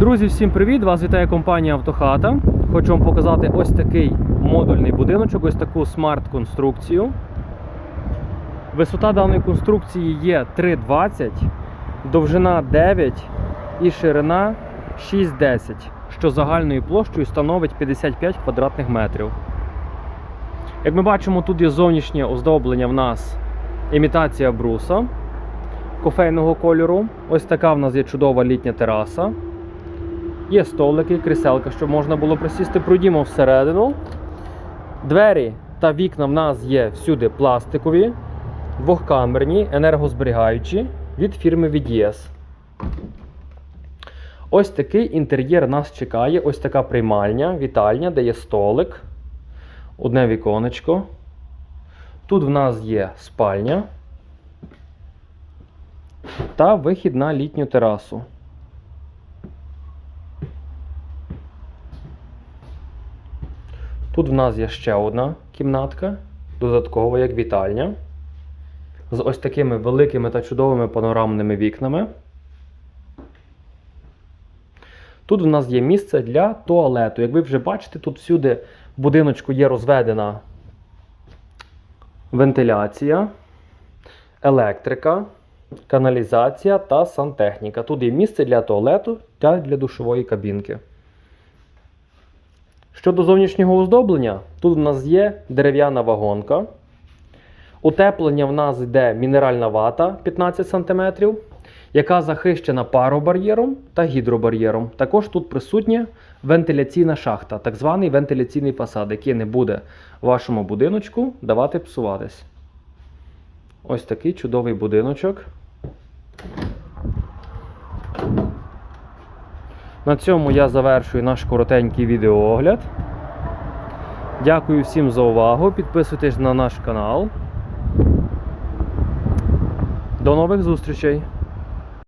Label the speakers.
Speaker 1: Друзі, всім привіт! Вас вітає компанія Автохата. Хочу вам показати ось такий модульний будиночок, ось таку смарт-конструкцію. Висота даної конструкції є 3,20, довжина 9 і ширина 6,10, що загальною площею становить 55 квадратних метрів. Як ми бачимо, тут є зовнішнє оздоблення в нас імітація бруса кофейного кольору. Ось така в нас є чудова літня тераса. Є столики, кріселка, щоб можна було присісти. Пройдімо всередину. Двері та вікна в нас є всюди пластикові, двохкамерні, енергозберігаючі від фірми VDS. Ось такий інтер'єр нас чекає. Ось така приймальня, вітальня, де є столик, одне віконечко. Тут в нас є спальня та вихід на літню терасу. Тут в нас є ще одна кімнатка, додаткова як вітальня, з ось такими великими та чудовими панорамними вікнами. Тут в нас є місце для туалету. Як ви вже бачите, тут всюди в будиночку є розведена вентиляція, електрика, каналізація та сантехніка. Тут є місце для туалету та для душової кабінки. Щодо зовнішнього оздоблення, тут в нас є дерев'яна вагонка. Утеплення в нас йде мінеральна вата 15 см, яка захищена паробар'єром та гідробар'єром. Також тут присутня вентиляційна шахта, так званий вентиляційний фасад, який не буде вашому будиночку давати псуватись. Ось такий чудовий будиночок. На цьому я завершую наш коротенький відеоогляд. Дякую всім за увагу. Підписуйтесь на наш канал. До нових зустрічей!